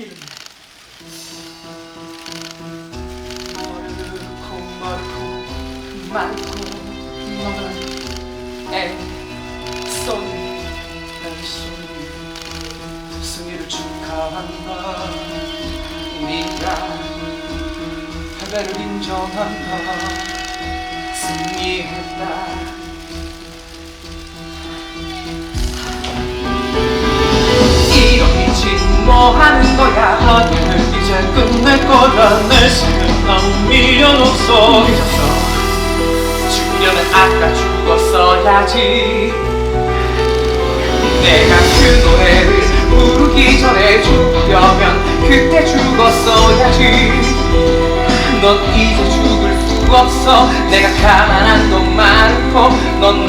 이름이 마르코 마르코 마르코 애써니 난 손이 승리를 축하한다 우리가 패배를 인정한다 승리했다 끝낼 거야 내 생각 미련 없어. 죽으려면 아까 죽었어야지. 내가 그 노래를 부르기 전에 죽으려면 그때 죽었어야지. 넌 이제 죽을 수 없어. 내가 가만한 건 많고 넌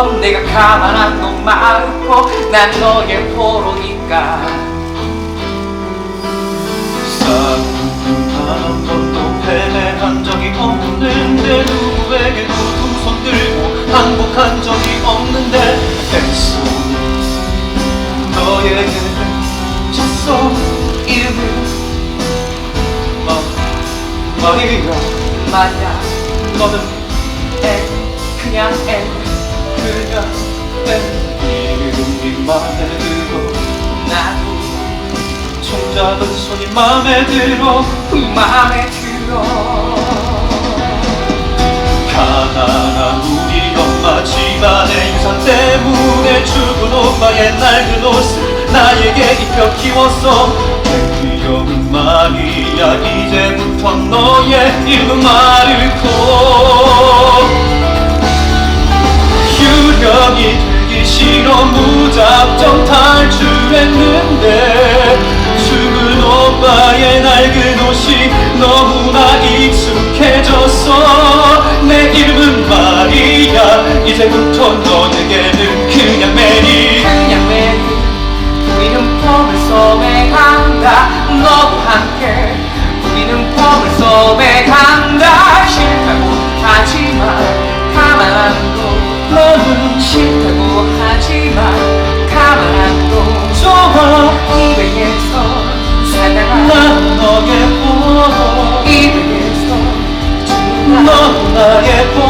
수 없어 내가 가만한 건 많고 난 너의 포로니까. 한 번도 패배한 적이 없는데 누구에게도 두손 들고 항복한 적이 없는데 댄스 너에게 졌어. 이름을 어, 머리가 말야 너는 애 그냥 애 그냥 애 이름이 맘에 들어 나도 손 잡은 손이 맘에 들어 마음에 들어. 가난한 우리 엄마 집안의 유산 때문에 죽은 오빠의 낡은 옷을 나에게 입혀 키웠어. 내 이름은 마리아 이제부터 너의 이름은 마 이제부터 너에게는 그냥 메리 그냥 매일. 우리는 펌을 소매한다. 너도 함께. 우리는 펌을 소매한다. 싫다고 하지만 가만 안둬 너는 싫다고 하지만 가만 안둬 좋아. 이백에서 살다가 난 너의 보러 이백에서 넌 나의 보